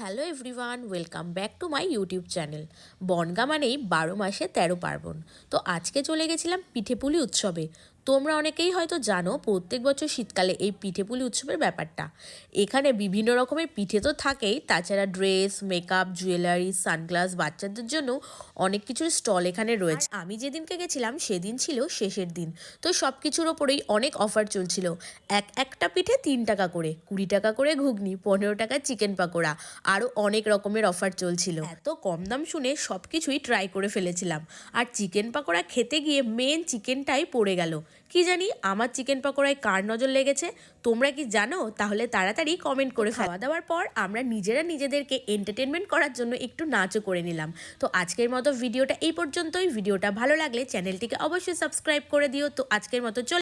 Hello everyone welcome back to my YouTube channel Bangaon মানেই বারো মাসে তেরো পার্বণ। তো আজকে চলে গেছিলাম পিঠেপুলি উৎসবে। তোমরা অনেকেই হয়তো জানো প্রত্যেক বছর শীতকালে এই পিঠেপুলি উৎসবের ব্যাপারটা। এখানে বিভিন্ন রকমের পিঠে তো থাকেই, তাছাড়া ড্রেস, মেকআপ, জুয়েলারি, সানগ্লাস বাচ্চাদের জন্য অনেক কিছুর স্টল এখানে রয়েছে। আমি যেদিনকে গেছিলাম সেদিন ছিল শেষের দিন। তো সব কিছুর ওপরেই অনেক অফার চলছিল। এক একটা পিঠে তিন টাকা করে, কুড়ি টাকা করে ঘুগনি, পনেরো টাকা চিকেন পাকোড়া, আরও অনেক রকমের অফার চলছিল। এত কম দাম শুনে সব কিছুই ট্রাই করে ফেলেছিলাম। আর চিকেন পাকোড়া খেতে গিয়ে মেন চিকেনটাই পড়ে গেল। কি জানি আমার চিকেন পকোড়ায় কার নজর লেগেছে? তোমরা কি জানো? তাহলে তাড়াতাড়ি কমেন্ট করে খাওয়া দাওয়ার পর আমরা নিজেরা নিজেদেরকে এন্টারটেনমেন্ট করার জন্য একটু নাচও করে নিলাম। তো আজকের মতো ভিডিওটা এই পর্যন্তই। ভিডিওটা ভালো লাগলে চ্যানেলটিকে অবশ্যই সাবস্ক্রাইব করে দিও। তো আজকের মতো চল